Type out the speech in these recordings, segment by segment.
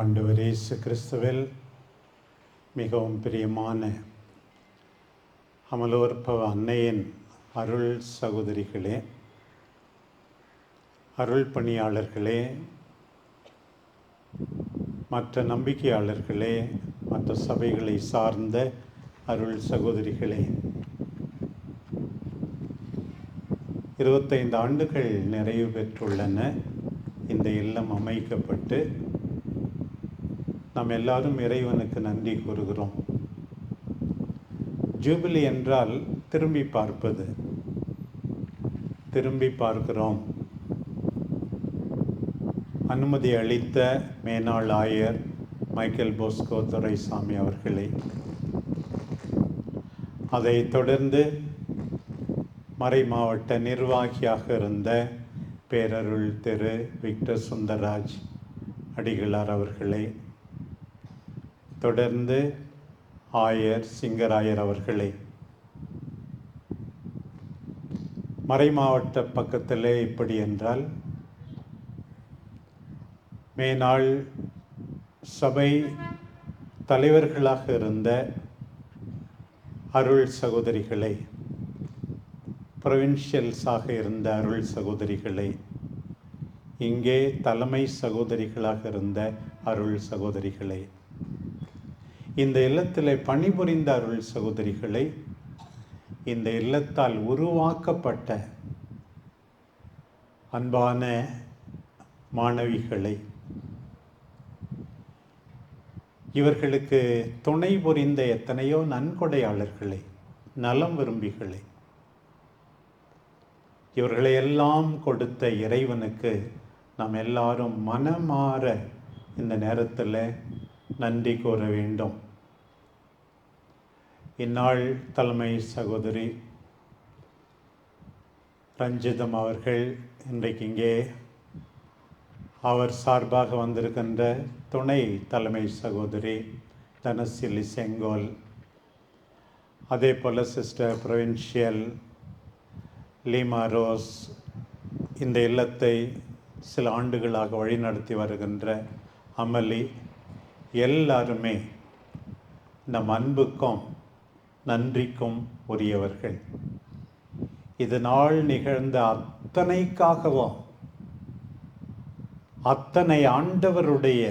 ஆண்டவர் இயேசு கிறிஸ்துவில் மிகவும் பிரியமான அமலோற்பவ அன்னையின் அருள் சகோதரிகளே அருள் பணியாளர்களே மற்ற நம்பிக்கையாளர்களே மற்ற சபைகளை சார்ந்த அருள் சகோதரிகளே. இருபத்தைந்து ஆண்டுகள் நிறைவு பெற்றுள்ளன. இந்த இல்லம் அமைக்கப்பட்டு நாம் எல்லாரும் இறைவனுக்கு நன்றி கூறுகிறோம். ஜூபிலி என்றால் திரும்பி பார்ப்பது. திரும்பி பார்க்கிறோம். அனுமதி அளித்த மேனாள் ஆயர் மைக்கேல் போஸ்கோ துரைசாமி அவர்களை. அதைத் தொடர்ந்து மறை மாவட்ட நிர்வாகியாக இருந்த பேரருள் திரு விக்டர் சுந்தரராஜ் அடிகளார் அவர்களை தொடர்ந்து ஆயர் சிங்கராயர் அவர்களை. மறை மாவட்ட பக்கத்திலே இப்படி என்றால் மேனாள் சபை தலைவர்களாக இருந்த அருள் சகோதரிகளை ப்ரொவின்ஷியல்ஸாக இருந்த அருள் சகோதரிகளை இங்கே தலைமை சகோதரிகளாக இருந்த அருள் சகோதரிகளை. இந்த இல்லத்தில் பணிபுரிந்த அருள் சகோதரிகளை இந்த இல்லத்தால் உருவாக்கப்பட்ட அன்பான மாணவிகளை இவர்களுக்கு துணை புரிந்த எத்தனையோ நன்கொடையாளர்களை நலம் விரும்பிகளை இவர்களை எல்லாம் கொடுத்த இறைவனுக்கு நாம் எல்லாரும் மனமாற இந்த நேரத்தில் நன்றி கூற வேண்டும். இந்நாள் தலைமை சகோதரி ரஞ்சிதம் அவர்கள் இன்றைக்கு இங்கே அவர் சார்பாக வந்திருக்கின்ற துணை தலைமை சகோதரி தனசிலி செங்கோல் அதே போல் சிஸ்டர் ப்ரொவின்ஷியல் லீமா ரோஸ் இந்த இல்லத்தை சில ஆண்டுகளாக வழிநடத்தி வருகின்ற அமளி எல்லாருமே நம் அன்புக்கும் நன்றிக்கும் உரியவர்கள். இது நாள் நிகழ்ந்த அத்தனைக்காகவும் அத்தனை ஆண்டவருடைய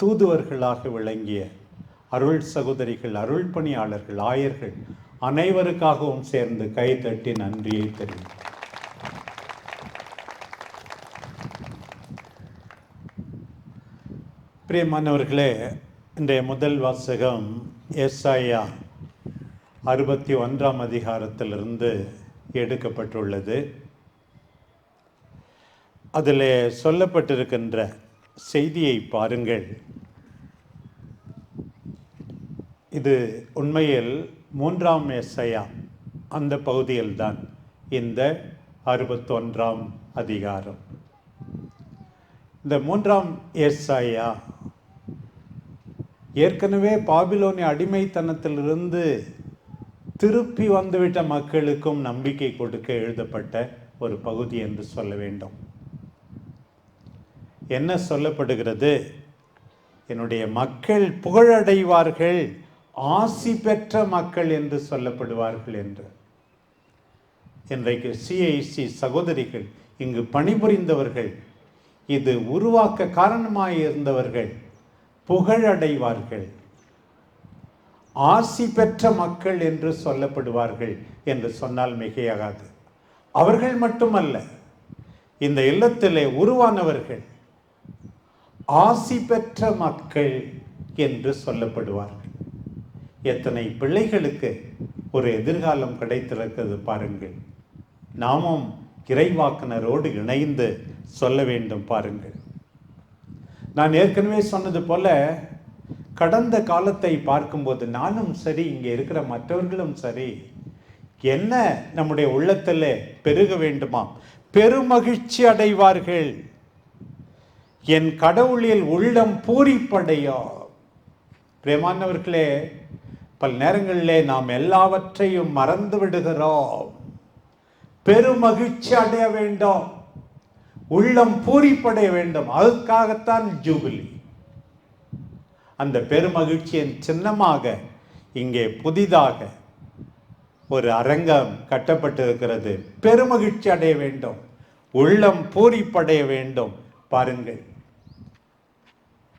தூதுவர்களாக விளங்கிய அருள் சகோதரிகள் அருள் பணியாளர்கள் ஆயர்கள் அனைவருக்காகவும் சேர்ந்து கைதட்டி நன்றியை தெரிவிக்கும் பிரியமானவர்களே இன்றைய முதல் வாசகம் எஸ்ஐயா அறுபத்தி ஒன்றாம் அதிகாரத்திலிருந்து எடுக்கப்பட்டுள்ளது அதில் சொல்லப்பட்டிருக்கின்ற செய்தியை பாருங்கள் இது உண்மையில் மூன்றாம் எஸ்ஐயா அந்த பகுதியில்தான் இந்த அறுபத்தொன்றாம் அதிகாரம் இந்த மூன்றாம் எஸ்ஐயா ஏற்கனவே பாபிலோனி அடிமைத்தனத்திலிருந்து திருப்பி வந்துவிட்ட மக்களுக்கும் நம்பிக்கை கொடுக்க எழுதப்பட்ட ஒரு பகுதி என்று சொல்ல வேண்டும். என்ன சொல்லப்படுகிறது? என்னுடைய மக்கள் புகழடைவார்கள் ஆசி பெற்ற மக்கள் என்று சொல்லப்படுவார்கள் என்று. இன்றைக்கு சிஐசி சகோதரிகள் இங்கு பணிபுரிந்தவர்கள் இது உருவாக்க காரணமாக இருந்தவர்கள் புகழடைவார்கள். ஆசி பெற்ற மக்கள் என்று சொல்லப்படுவார்கள் என்று சொன்னால் மிகையாகாது. அவர்கள் மட்டுமல்ல இந்த இல்லத்திலே உருவானவர்கள் ஆசி பெற்ற மக்கள் என்று சொல்லப்படுவார்கள். எத்தனை பிள்ளைகளுக்கு ஒரு எதிர்காலம் கிடைத்திருக்கிறது பாருங்கள். நாமும் இறைவாக்கினரோடு இணைந்து சொல்ல வேண்டும் பாருங்கள். நான் ஏற்கனவே சொன்னது போல கடந்த காலத்தை பார்க்கும்போது நானும் சரி இங்கே இருக்கிற மற்றவர்களும் சரி என்ன நம்முடைய உள்ளத்தில் பெருக வேண்டுமா? பெருமகிழ்ச்சி அடைவார்கள். என் கடவுளில் உள்ளம் பூரிப்படையோ? பிரேமானவர்களே பல நேரங்களிலே நாம் எல்லாவற்றையும் மறந்து விடுகிறோம். பெருமகிழ்ச்சி அடைய வேண்டும். உள்ளம் பூரிப்படைய வேண்டும். அதுக்காகத்தான் ஜூபிலி. அந்த பெருமகிழ்ச்சியின் சின்னமாக இங்கே புதிதாக ஒரு அரங்கம் கட்டப்பட்டிருக்கிறது. பெருமகிழ்ச்சி அடைய வேண்டும். உள்ளம் பூரிப்படைய வேண்டும். பாருங்கள்.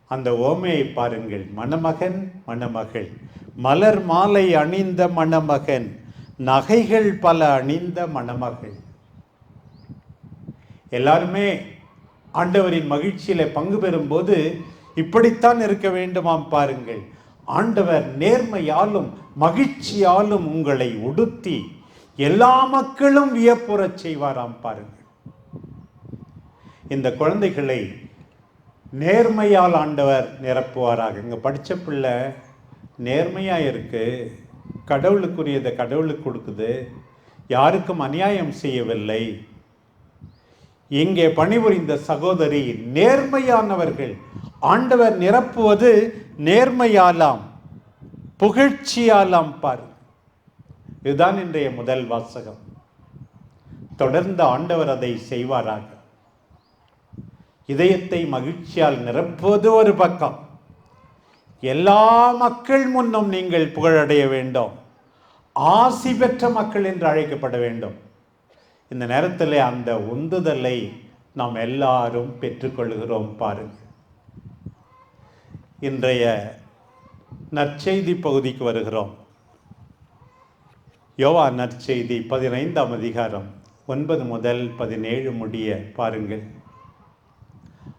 அந்த ஓமையை பாருங்கள். மணமகன் மணமகள். மலர் மாலை அணிந்த மணமகன். நகைகள் பல அணிந்த மணமகள். எல்லாருமே ஆண்டவரின் மகிழ்ச்சியில் பங்கு பெறும்போது இப்படித்தான் இருக்க வேண்டுமாம் பாருங்கள். ஆண்டவர் நேர்மையாலும் மகிழ்ச்சியாலும் உங்களை உடுத்தி எல்லா மக்களும் வியப்புறச் செய்வாராம் பாருங்கள். இந்த குழந்தைகளை நேர்மையால் ஆண்டவர் நிரப்புவாராக. இங்கே படித்த பிள்ளை நேர்மையாக இருக்கு. கடவுளுக்குரியதை கடவுளுக்கு கொடுக்குது. யாருக்கும் அநியாயம் செய்யவில்லை. இங்கே பணிபுரிந்த சகோதரி நேர்மையானவர்கள். ஆண்டவர் நிரப்புவது நேர்மையாலாம் புகழ்ச்சியாலாம் பாரு. இதுதான் இன்றைய முதல் வாசகம். தொடர்ந்து ஆண்டவர் அதை செய்வாராக. இதயத்தை மகிழ்ச்சியால் நிரப்புவது ஒரு பக்கம். எல்லா மக்கள் முன்னும் நீங்கள் புகழடைய வேண்டும். ஆசி பெற்ற மக்கள் என்று அழைக்கப்பட வேண்டும். இந்த நேரத்தில் அந்த உந்துதலை நாம் எல்லாரும் பெற்றுக்கொள்கிறோம் பாருங்கள் இன்றைய நற்செய்தி பகுதிக்கு வருகிறோம். யோவா நற்செய்தி பதினைந்தாம் அதிகாரம் ஒன்பது முதல் பதினேழு முடிய பாருங்கள்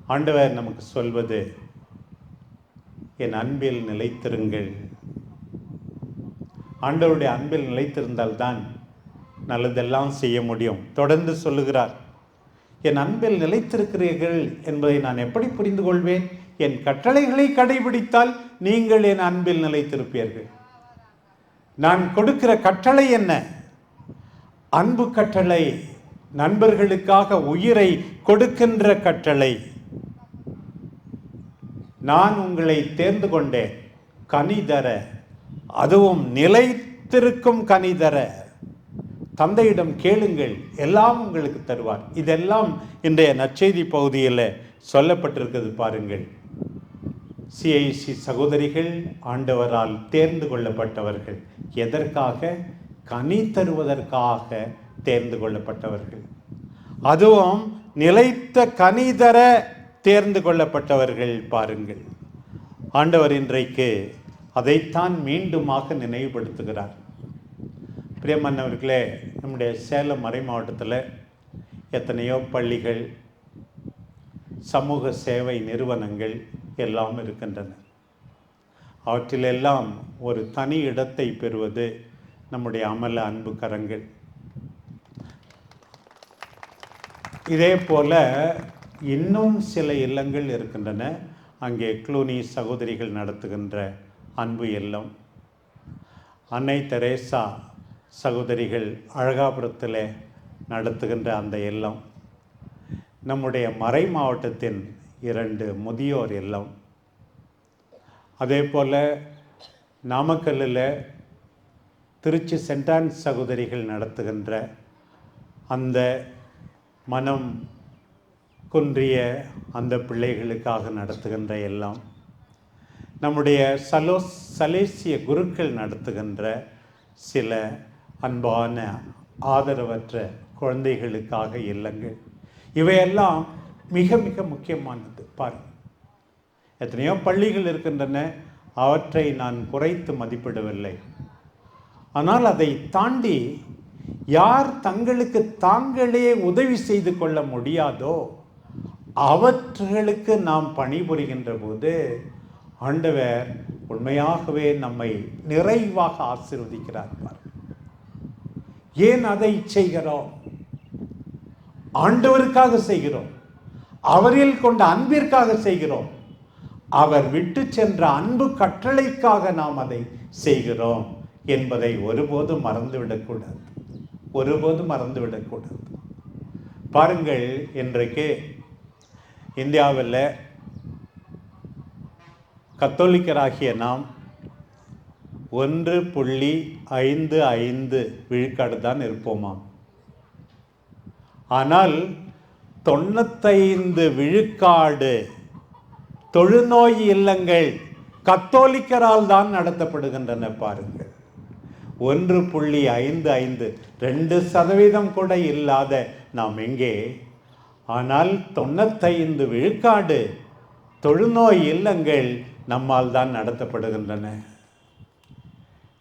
ஆண்டவர் நமக்கு சொல்வது என் அன்பில் நிலைத்திருங்கள். ஆண்டவருடைய அன்பில் நிலைத்திருந்தால்தான் நல்லதெல்லாம் செய்ய முடியும். தொடர்ந்து சொல்லுகிறார் என் அன்பில் நிலைத்திருக்கிறீர்கள் என்பதை நான் எப்படி புரிந்து கொள்வேன்? என் கட்டளைகளை கடைபிடித்தால் நீங்கள் என் அன்பில் நிலைத்திருப்பீர்கள். நான் கொடுக்கிற கட்டளை என்ன? அன்பு கட்டளை நண்பர்களுக்காக உயிரை கொடுக்கின்ற கட்டளை. நான் உங்களை தேர்ந்து கொண்டேன் கனி தர. அதுவும் நிலைத்திருக்கும் கனி தர. தந்தையிடம் கேளுங்கள் எல்லாம் உங்களுக்கு தருவார். இதெல்லாம் இன்றைய நற்செய்தி பகுதியில் சொல்லப்பட்டிருக்கிறது பாருங்கள். சிஐசி சகோதரிகள் ஆண்டவரால் தேர்ந்து கொள்ளப்பட்டவர்கள் எதற்காக? கனி தருவதற்காக தேர்ந்து கொள்ளப்பட்டவர்கள். அதுவும் நிலைத்த கனி தர தேர்ந்து கொள்ளப்பட்டவர்கள் பாருங்கள். ஆண்டவர் இன்றைக்கு அதைத்தான் மீண்டுமாக நினைவுபடுத்துகிறார். பிரியமன்னவர்களே நம்முடைய சேலம் மறை மாவட்டத்தில் எத்தனையோ பள்ளிகள் சமூக சேவை நிறுவனங்கள் எல்லாம் இருக்கின்றன. அவற்றிலெல்லாம் ஒரு தனி இடத்தை பெறுவது நம்முடைய அமல அன்பு கரங்கள். இதே போல் இன்னும் சில இல்லங்கள் இருக்கின்றன. அங்கே க்ளூனி சகோதரிகள் நடத்துகின்ற அன்பு இல்லம். அன்னை தெரேசா சகோதரிகள் அழகாபுரத்தில் நடத்துகின்ற அந்த இல்லம் நம்முடைய மறை மாவட்டத்தின் இரண்டு முதியோர் இல்லம் அதே போல் நாமக்கல்லில் திருச்சி சென்டான் சகோதரிகள் நடத்துகின்ற அந்த மனம் குன்றிய அந்த பிள்ளைகளுக்காக நடத்துகின்ற எல்லாம் நம்முடைய சலோ சலேசிய குருக்கள் நடத்துகின்ற சில அன்பான ஆதரவற்ற குழந்தைகளுக்காக இல்லங்கள். இவையெல்லாம் மிக மிக முக்கியமானது. பாருங்கள் எத்தனையோ பள்ளிகள் இருக்கின்றன. அவற்றை நான் குறைத்து மதிப்பிடவில்லை. ஆனால் அதை தாண்டி யார் தங்களுக்கு தாங்களே உதவி செய்து கொள்ள முடியாதோ அவற்றுகளுக்கு நாம் பணிபுரிகின்ற போது ஆண்டவர் உண்மையாகவே நம்மை நிறைவாக ஆசீர்வதிக்கிறார். பாருங்கள். ஏன் அதை செய்கிறோம்? ஆண்டவருக்காக செய்கிறோம். அவரில் கொண்ட அன்பிற்காக செய்கிறோம். அவர் விட்டு சென்ற அன்பு கட்டளைக்காக நாம் அதை செய்கிறோம் என்பதை ஒருபோதும் மறந்துவிடக்கூடாது. ஒருபோதும் மறந்துவிடக்கூடாது. பாருங்கள் இன்றைக்கு இந்தியாவில் கத்தோலிக்கராகிய நாம் ஒன்று புள்ளி ஐந்து ஐந்து விழுக்காடு தான் இருப்போமாம் ஆனால் தொண்ணூத்தைந்து விழுக்காடு தொழுநோய் இல்லங்கள் கத்தோலிக்கரால் தான் நடத்தப்படுகின்றன பாருங்கள். ஒன்று புள்ளி ஐந்து ஐந்து ரெண்டு சதவீதம் கூட இல்லாத நாம் எங்கே? ஆனால் தொண்ணூத்தைந்து விழுக்காடு தொழுநோய் இல்லங்கள் நம்மால் தான் நடத்தப்படுகின்றன.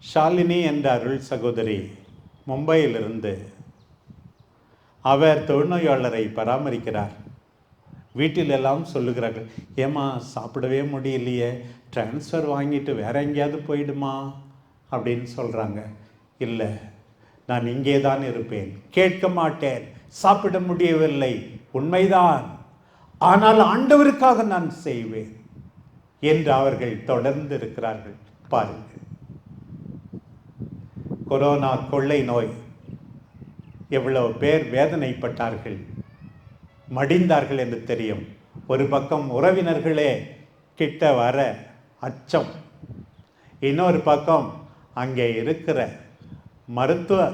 ஷாலினி என்ற அருள் சகோதரி மும்பையிலிருந்து அவர் தொழுநோயாளரை பராமரிக்கிறார். வீட்டில் எல்லாம் சொல்லுகிறார்கள் ஏம்மா சாப்பிடவே முடியலையே ட்ரான்ஸ்ஃபர் வாங்கிட்டு வேற எங்கேயாவது போயிடுமா? அப்படின்னு சொல்கிறாங்க இல்லை நான் இங்கே தான் இருப்பேன். கேட்க மாட்டேன். சாப்பிட முடியவில்லை. உண்மைதான். ஆனால் ஆண்டவருக்காக நான் செய்வேன். என்று அவர்கள் தொடர்ந்து இருக்கிறார்கள். பாருங்கள். கொரோனா கொள்ளை நோய். எவ்வளவு பேர் வேதனைப்பட்டார்கள். மடிந்தார்கள் என்று தெரியும். ஒரு பக்கம் உறவினர்களே கிட்ட வர அச்சம். இன்னொரு பக்கம் அங்கே இருக்கிற மருத்துவ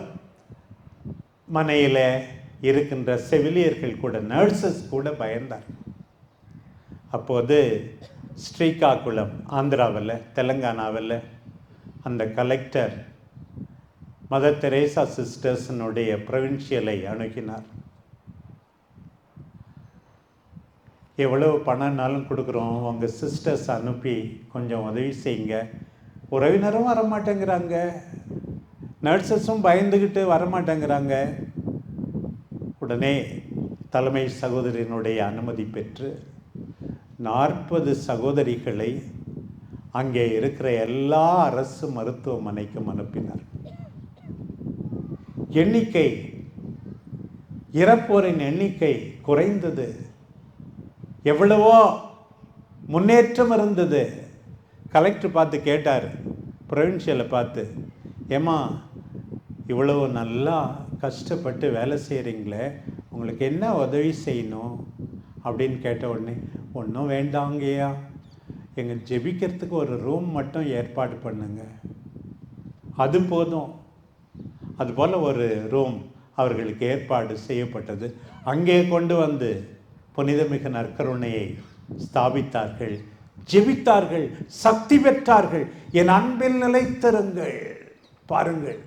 மனையில் இருக்கின்ற செவிலியர்கள் கூட நர்சஸ் கூட பயந்தார். அப்போது ஸ்ரீகாகுளம் ஆந்திராவில் தெலங்கானாவில் அந்த கலெக்டர் மதர் தெரேசா சிஸ்டர்ஸினுடைய ப்ரொவின்ஷியலை அணுகினார். எவ்வளவு பணம்னாலும் கொடுக்குறோம் உங்கள் சிஸ்டர்ஸ் அனுப்பி கொஞ்சம் உதவி செய்யுங்க. உறவினரும் வரமாட்டேங்கிறாங்க. நர்சஸும் பயந்துக்கிட்டு வரமாட்டேங்கிறாங்க. உடனே தலைமை சகோதரியினுடைய அனுமதி பெற்று நாற்பது சகோதரிகளை அங்கே இருக்கிற எல்லா அரசு மருத்துவமனைக்கும் அனுப்பினார். எண்ணிக்கை இறப்போரின் எண்ணிக்கை குறைந்தது. எவ்வளவோ முன்னேற்றம் இருந்தது. கலெக்டர் பார்த்து கேட்டார் ப்ரொவின்ஷியலை பார்த்து ஏம்மா இவ்வளவு நல்லா கஷ்டப்பட்டு வேலை செய்கிறீங்களே உங்களுக்கு என்ன உதவி செய்யணும்? அப்படின்னு கேட்ட உடனே ஒன்றும் வேண்டாங்கய்யா எங்கள் ஜெபிக்கிறதுக்கு ஒரு ரூம் மட்டும் ஏற்பாடு பண்ணுங்க. அது போதும். அதுபோல் ஒரு ரூம் அவர்களுக்கு ஏற்பாடு செய்யப்பட்டது. அங்கே கொண்டு வந்து புனிதமிகு நற்கருணையை ஸ்தாபித்தார்கள். ஜெபித்தார்கள் சக்தி பெற்றார்கள். என் அன்பில் நிலைத்திருங்கள். பாருங்கள்.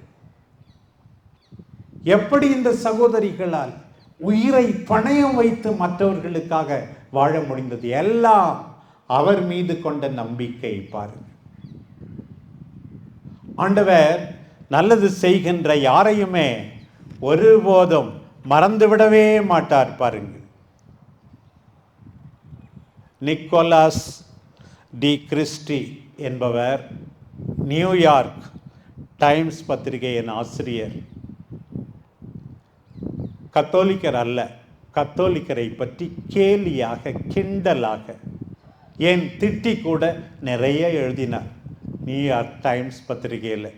எப்படி இந்த சகோதரிகளால் உயிரை பணயம் வைத்து மற்றவர்களுக்காக வாழ முடிந்தது? எல்லாம் அவர் மீது கொண்ட நம்பிக்கை பாருங்கள். ஆண்டவர் நல்லது செய்கின்ற யாரையுமே ஒருபோதும் மறந்துவிடவே மாட்டார் பாருங்கள் நிக்கோலாஸ் டி கிறிஸ்டி என்பவர் நியூயார்க் டைம்ஸ் பத்திரிகையின் ஆசிரியர். கத்தோலிக்கர் அல்ல கத்தோலிக்கரை பற்றி கேலியாக கிண்டலாக ஏன் திட்டி கூட நிறைய எழுதினார் நியூயார்க் டைம்ஸ் பத்திரிகையில்.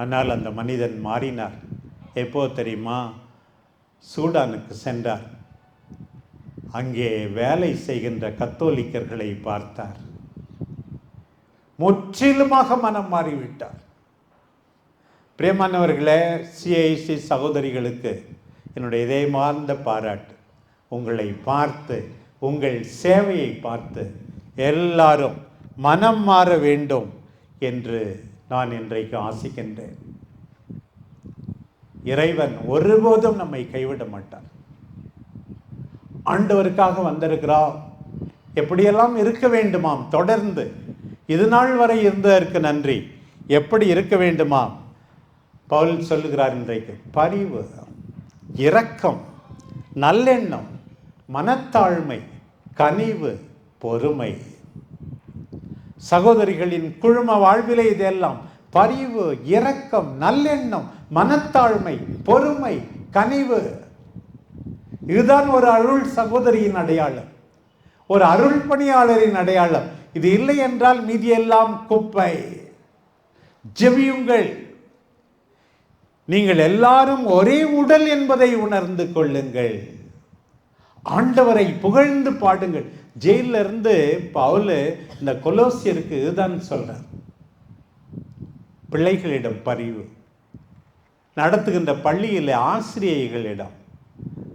ஆனால் அந்த மனிதன் மாறினார். எப்போ தெரியுமா? சூடானுக்கு சென்றார். அங்கே வேலை செய்கின்ற கத்தோலிக்கர்களை பார்த்தார். முற்றிலுமாக மனம் மாறிவிட்டார். பிரியமானவர்களே சிஐசி சகோதரிகளுக்கு என்னுடைய இதயமார்ந்த பாராட்டு. உங்களை பார்த்து உங்கள் சேவையை பார்த்து எல்லாரும் மனம் மாற வேண்டும் என்று நான் இன்றைக்கு ஆசிக்கின்றேன். இறைவன் ஒருபோதும் நம்மை கைவிட மாட்டார். ஆண்டவருக்காக வந்திருக்கிறோம் எப்படியெல்லாம் இருக்க வேண்டுமாம்? தொடர்ந்து. இது நாள் வரை இருந்ததற்கு நன்றி. எப்படி இருக்க வேண்டுமாம்? பவுல் சொல்லுகிறார் இன்றைக்கு. பரிவு இரக்கம் நல்லெண்ணம் மனத்தாழ்மை கனிவு பொறுமை. சகோதரிகளின் குழும வாழ்விலே இதெல்லாம். பரிவு இரக்கம் நல்லெண்ணம் மனத்தாழ்மை பொறுமை கனிவு. இதுதான் ஒரு அருள் சகோதரியின் அடையாளம். ஒரு அருள் பணியாளரின் அடையாளம். இது இல்லை என்றால் மீதியெல்லாம் குப்பை. ஜெபியுங்கள். நீங்கள் எல்லாரும் ஒரே உடல் என்பதை உணர்ந்து கொள்ளுங்கள். ஆண்டவரை புகழ்ந்து பாடுங்கள். ஜெயிலில் இருந்து பவுல் இந்த கொலோசியருக்கு இதுதான் சொல்கிறார் பிள்ளைகளிடம் பரிவு. நடத்துகின்ற பள்ளியில் ஆசிரியைகளிடம்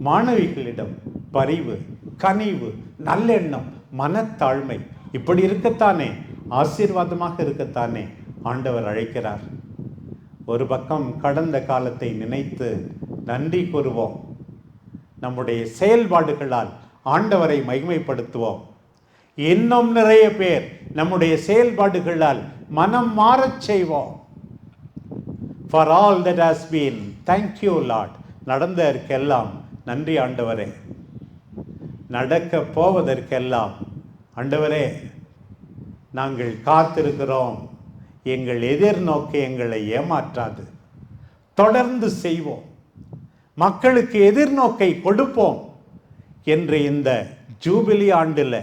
மாணவிகளிடம் பரிவு கனிவு நல்லெண்ணம் மனத்தாழ்மை. இப்படி இருக்கத்தானே? ஆசீர்வாதமாக இருக்கத்தானே? ஆண்டவர் அழைக்கிறார். ஒரு பக்கம் கடந்த காலத்தை நினைத்து நன்றி கூறுவோம். நம்முடைய செயல்பாடுகளால் ஆண்டவரை மகிமைப்படுத்துவோம். இன்னும் நிறைய பேர் நம்முடைய செயல்பாடுகளால் மனம் மாறச் செய்வோம். For all that has been thank you Lord நடந்ததற்கெல்லாம் நன்றி ஆண்டவரே. நடக்க போவதற்கெல்லாம் ஆண்டவரே நாங்கள் காத்திருக்கிறோம். எங்கள் எதிர்நோக்கு எங்களை ஏமாற்றாது. தொடர்ந்து செய்வோம். மக்களுக்கு எதிர்நோக்கை கொடுப்போம். என்று இந்த ஜூபிலி ஆண்டில்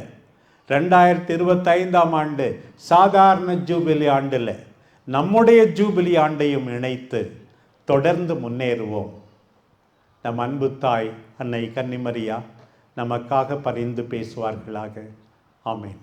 ரெண்டாயிரத்தி இருபத்தைந்தாம் ஆண்டு சாதாரண ஜூபிலி ஆண்டில் நம்முடைய ஜூபிலி ஆண்டையும் இணைத்து தொடர்ந்து முன்னேறுவோம். நம் அன்பு தாய் அன்னை கன்னிமரியா நமக்காக பரிந்து பேசுவார்களாக. ஆமேன்.